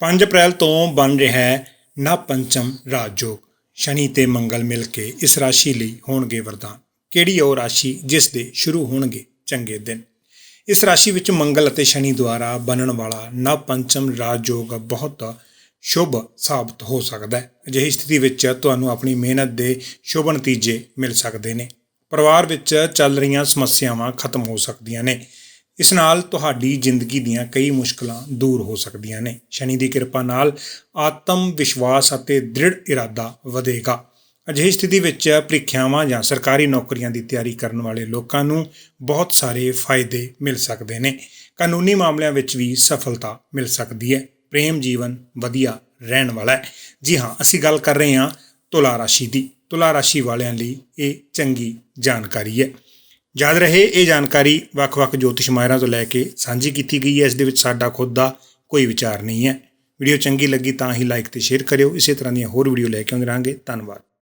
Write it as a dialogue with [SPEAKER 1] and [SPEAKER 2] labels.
[SPEAKER 1] 5 ਅਪ੍ਰੈਲ ਤੋਂ ਬਣ ਰਿਹਾ ਹੈ ਨਾ ਪੰਚਮ ਰਾਜਯੋਗ। ਸ਼ਨੀ ਤੇ ਮੰਗਲ ਮਿਲ ਕੇ ਇਸ ਰਾਸ਼ੀ ਲਈ ਹੋਣਗੇ ਵਰਦਾਨ। ਕਿਹੜੀ ਉਹ ਰਾਸ਼ੀ ਜਿਸ ਦੇ ਸ਼ੁਰੂ ਹੋਣਗੇ? ਚੰਗੇ ਦਿਨ। ਇਸ ਰਾਸ਼ੀ ਵਿੱਚ ਮੰਗਲ ਅਤੇ ਸ਼ਨੀ ਦੁਆਰਾ ਬਣਨ ਵਾਲਾ ਨਾ ਪੰਚਮ ਰਾਜਯੋਗ ਬਹੁਤ ਸ਼ੁਭ ਸਾਬਤ ਹੋ ਸਕਦਾ ਹੈ। ਅਜਿਹੀ ਸਥਿਤੀ ਵਿੱਚ ਤੁਹਾਨੂੰ ਆਪਣੀ ਮਿਹਨਤ ਦੇ ਸ਼ੁਭ ਨਤੀਜੇ ਮਿਲ ਸਕਦੇ ਨੇ। ਪਰਿਵਾਰ ਵਿੱਚ ਚੱਲ ਰਹੀਆਂ ਸਮੱਸਿਆਵਾਂ ਖਤਮ ਹੋ ਸਕਦੀਆਂ ਨੇ। ਇਸ ਨਾਲ ਤੁਹਾਡੀ ਜ਼ਿੰਦਗੀ ਦੀਆਂ ਕਈ ਮੁਸ਼ਕਲਾਂ ਦੂਰ ਹੋ ਸਕਦੀਆਂ ਨੇ। ਸ਼ਨੀ ਦੀ ਕਿਰਪਾ ਨਾਲ ਆਤਮ ਵਿਸ਼ਵਾਸ ਅਤੇ ਦ੍ਰਿੜ ਇਰਾਦਾ ਵਧੇਗਾ। ਅਜਿਹੀ ਸਥਿਤੀ ਵਿੱਚ ਪ੍ਰੀਖਿਆਵਾਂ ਜਾਂ ਸਰਕਾਰੀ ਨੌਕਰੀਆਂ ਦੀ ਤਿਆਰੀ ਕਰਨ ਵਾਲੇ ਲੋਕਾਂ ਨੂੰ ਬਹੁਤ ਸਾਰੇ ਫਾਇਦੇ ਮਿਲ ਸਕਦੇ ਨੇ। ਕਾਨੂੰਨੀ ਮਾਮਲਿਆਂ ਵਿੱਚ ਵੀ ਸਫਲਤਾ ਮਿਲ ਸਕਦੀ ਹੈ। ਪ੍ਰੇਮ ਜੀਵਨ ਵਧੀਆ ਰਹਿਣ ਵਾਲਾ ਹੈ। ਜੀ ਹਾਂ, ਅਸੀਂ ਗੱਲ ਕਰ ਰਹੇ ਹਾਂ ਤੁਲਾ ਰਾਸ਼ੀ ਦੀ। ਤੁਲਾ ਰਾਸ਼ੀ ਵਾਲਿਆਂ ਲਈ ਇਹ ਚੰਗੀ ਜਾਣਕਾਰੀ ਹੈ। ਯਾਦ ਰਹੇ, ਇਹ ਜਾਣਕਾਰੀ ਵੱਖ-ਵੱਖ ਜੋਤਿਸ਼ ਮਾਹਿਰਾਂ ਤੋਂ ਲੈ ਕੇ ਸਾਂਝੀ ਕੀਤੀ ਗਈ ਹੈ। ਇਸ ਦੇ ਵਿੱਚ ਸਾਡਾ ਖੁਦ ਦਾ ਕੋਈ ਵਿਚਾਰ ਨਹੀਂ ਹੈ। ਵੀਡੀਓ ਚੰਗੀ ਲੱਗੀ ਤਾਂ ਹੀ ਲਾਈਕ ਤੇ ਸ਼ੇਅਰ ਕਰਿਓ। ਇਸੇ ਤਰ੍ਹਾਂ ਦੀਆਂ ਹੋਰ ਵੀਡੀਓ ਲੈ ਕੇ ਆਉਂਦੇ ਰਹਾਂਗੇ। ਧੰਨਵਾਦ।